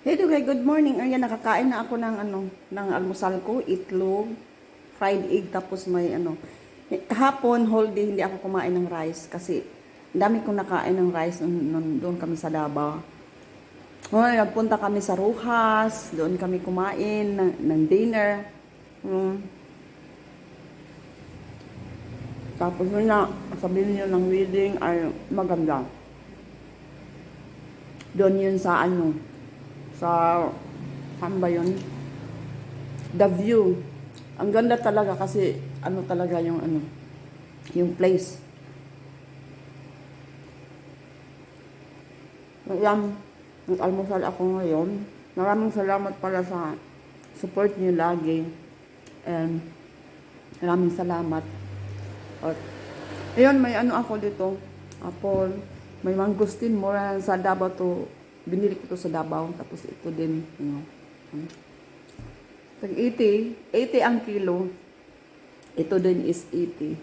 Hello guys, good morning. Ayan, nakakain na ako ng ano, ng almusal ko, itlog, fried egg, tapos may ano. Kahapon, whole day, hindi ako kumain ng rice kasi dami kong nakain ng rice nung doon kami sa Davao. Ngayon, nagpunta kami sa Rojas, doon kami kumain ng, ng dinner. Mm. Tapos yun na, sabihin niyo ng wedding ay maganda. Doon yun sa ano, sa, ba yun? The view. Ang ganda talaga kasi ano talaga yung ano, yung place. Ayan, nag-almusal ako ngayon. Maraming salamat pala sa support niyo lagi. And maraming salamat. At, ayun, may ano ako dito. Apple. May mangustin mo sa Davao to. Binili ko to sa Davao. Tapos ito din. You know. Tag 80. 80 ang kilo. Ito din is 80.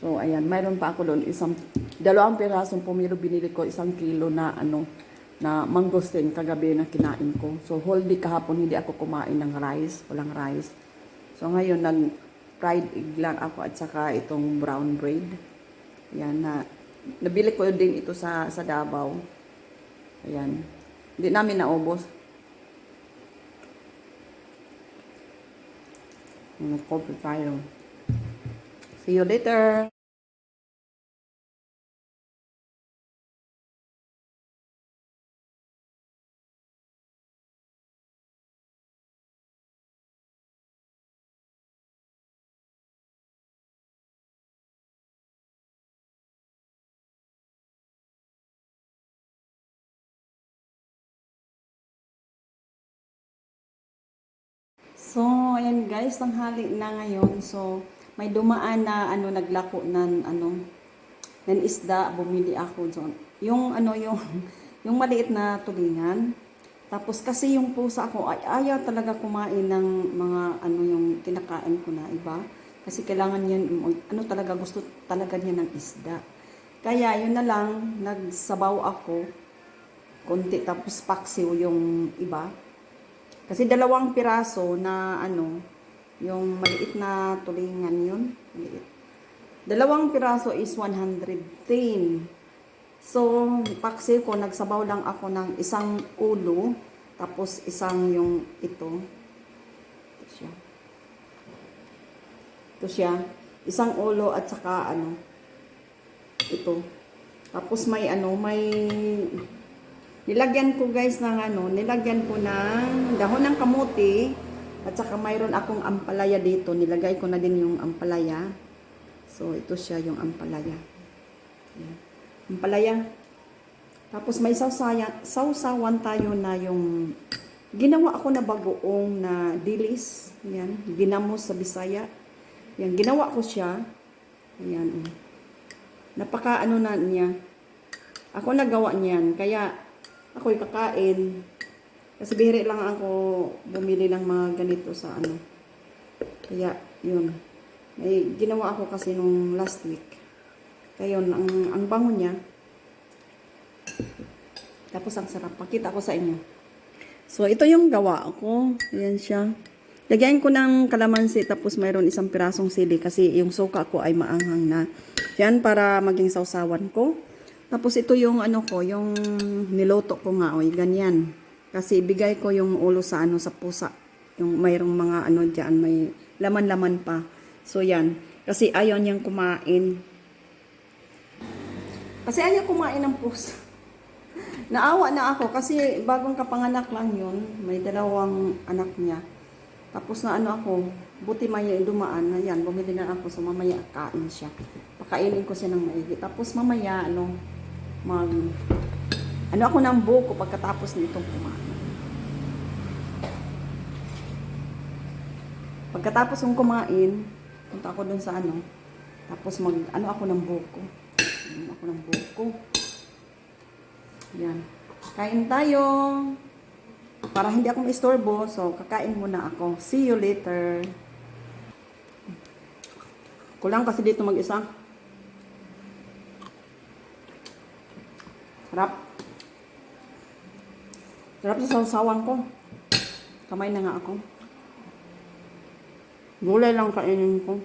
So, ayan. Mayroon pa ako doon. Isang, dalawang pirasong pumilo binili ko. Isang kilo na ano na mangustin kagabi na kinain ko. So, whole day kahapon hindi ako kumain ng rice. Walang rice. So, ngayon, nag fried egg lang ako at saka itong brown bread. Yan na nabili ko din ito sa sa Davao. Ayan. Hindi namin naubos. Nag-coffee tayo. See you later. So, ayan guys, tanghali na ngayon. So, may dumaan na ano naglako ng ano ng isda, bumili ako so, Yung ano yung yung maliit na tulingan. Tapos kasi yung pusa ko ay ayaw talaga kumain ng mga ano yung kinakain ko na iba. Kasi kailangan niya ano talaga gusto talaga niya ng isda. Kaya yun na lang nagsabaw ako konti tapos paksiw yung iba. Kasi dalawang piraso na ano, yung maliit na tulingan yun. Maliit. Dalawang piraso is 110. So, paksi ko, nagsabaw lang ako ng isang ulo, tapos isang yung ito. Ito siya. Ito siya. Isang ulo at saka ano, ito. Tapos may ano, may Nilagyan ko guys ng ano, nilagyan ko ng dahon ng kamuti at saka mayroon akong ampalaya dito. Nilagay ko na din yung ampalaya. So ito siya yung ampalaya. Ayan. Ampalaya. Tapos may sausaya, sausawan tayo na yung ginawa ako na bagoong na dilis. Ayan, ginamos sa Bisaya. Ayan, ginawa ko siya. Ayan. Napaka ano na niya. Ako nagawa niyan. Kaya ako'y kakain. Kasi bihiri lang ako bumili ng mga ganito sa ano. Kaya, yun. May ginawa ako kasi nung last week. Kaya yun, ang, ang bango niya. Tapos ang sarap. Pakita ko sa inyo. So, ito yung gawa ko. Ayan siya. Lagyan ko ng kalamansi tapos mayroon isang pirasong sili kasi yung suka ko ay maanghang na. Yan para maging sausawan ko. Tapos ito yung ano ko, yung niloto ko nga, oy, ganyan. Kasi ibigay ko yung ulo sa ano sa pusa. Yung mayroong mga ano diyan, may laman-laman pa. So yan. Kasi ayaw niyang kumain. Kasi ayaw kumain ng pusa. Naawa na ako kasi bagong kapanganak lang yun. May dalawang anak niya. Tapos na ano ako, buti may dumaan na yan, bumili na ako, so mamaya kain siya. Pakainin ko siya ng maigi. Tapos mamaya, ano, mag, ano ako ng buko pagkatapos nitong kumain. Pagkatapos kong kumain, punta ako dun sa ano, tapos mag, ano ako ng buko. Ano ako ng buko. Yan. Kain tayo. Para hindi ako maistorbo, so kakain muna ako. See you later. Kulang kasi dito mag-isa. Sarap. Sarap sa sausawan ko. Kamay na nga ako. Gulay lang kainin ko.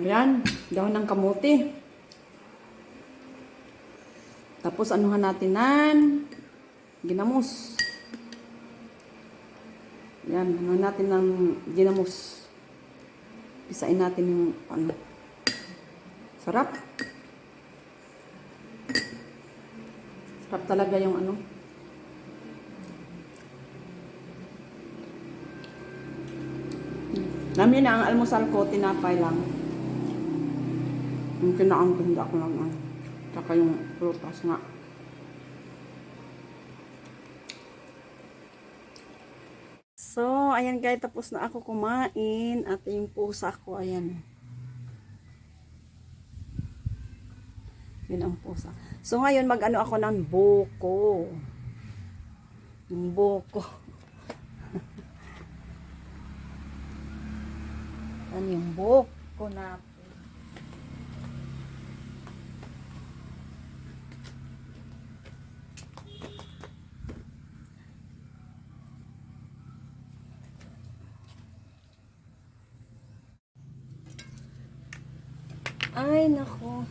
Ayan, dahon ng kamote. Tapos anuhan natin nan ginamos. Yan, anuhan natin ng ginamos. Pisain natin yung ano. Sarap. Sarap talaga yung ano. Namin na ang almusal ko, tinapay lang. Yung kinaang tinda ko lang. ah. Tsaka yung prutas nga. Ayan guys, tapos na ako kumain. At yung pusa ko, ayan. Yun ang pusa. So, ngayon, mag-ano ako ng buko. Yung buko. ano yung buko natin. Ay, nako.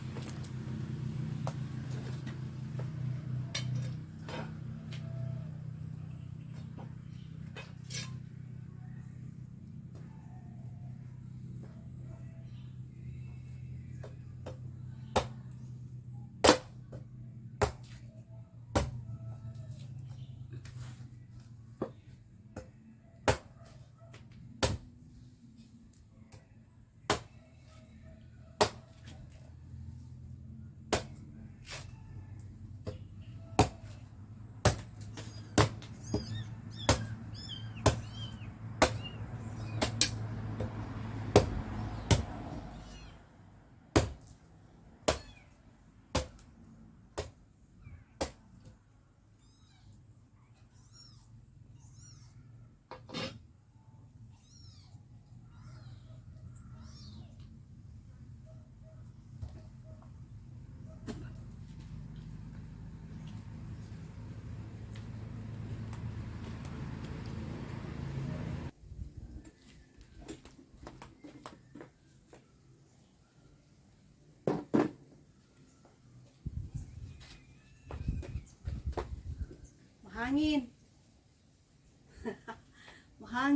Mahangin.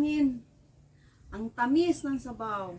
Mahangin. Ang tamis ng sabaw.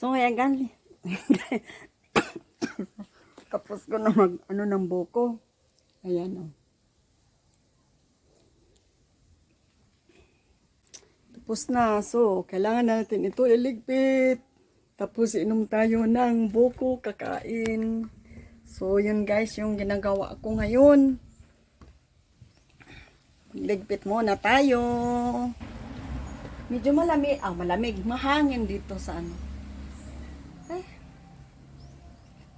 So, ayan, gali. Tapos ko na mag, ano, ng buko. Ayan, oh. Tapos na. So, kailangan natin ito iligpit. Tapos, inom tayo ng buko, kakain. So, yun guys, yung ginagawa ko ngayon. Ligpit muna tayo. Medyo malamig. Ah, malamig. Mahangin dito sa ano. Ay.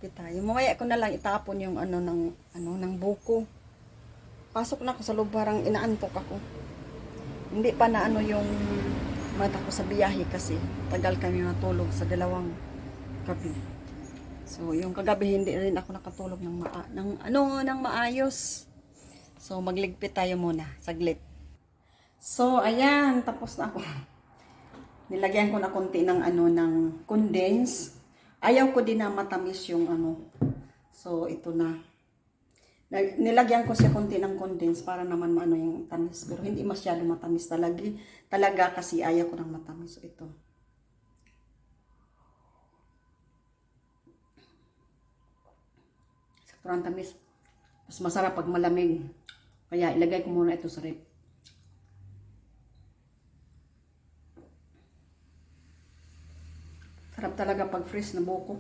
Ligpit tayo. Mamaya ko na lang itapon yung ano ng, ano, ng buko. Pasok na ako sa loob, parang inaantok ako. Hindi pa na ano yung mata ko sa biyahe kasi tagal kami natulog sa dalawang gabi. So, yung kagabi hindi rin ako nakatulog ng, maa ng ano ng maayos. So, magligpit tayo muna, saglit. So, ayan, tapos na ako. Nilagyan ko na konti ng ano ng condense. Ayaw ko din na matamis yung ano. So, ito na. Nilagyan ko siya konti ng condense para naman maano yung tamis. Pero hindi masyado matamis talaga. Talaga kasi ayaw ko ng matamis. So, ito. Sakto ang tamis. Mas masarap pag malamig. Kaya ilagay ko muna ito sa rep. Sarap talaga pag fresh na buko.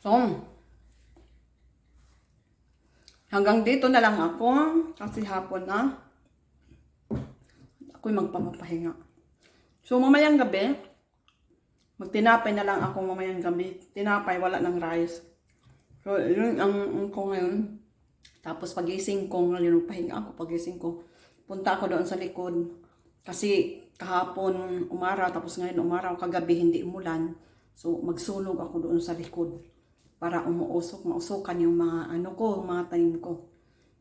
So, hanggang dito na lang ako kasi hapon na. Ako'y magpapahinga. So, mamayang gabi, magtinapay na lang ako mamayang gabi. Tinapay, wala ng rice. So, yun ang, ang ko ngayon. Tapos pagising ko, ngayon pahinga ako pagising ko. Punta ako doon sa likod. Kasi kahapon umaraw, tapos ngayon umaraw, kagabi hindi umulan. So, magsulog ako doon sa likod para umuusok, mausukan yung mga ano ko, mga tanim ko.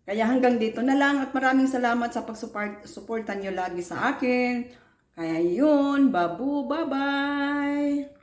Kaya hanggang dito na lang at maraming salamat sa pag-suportan nyo lagi sa akin. Kaya yun, babu, bye-bye!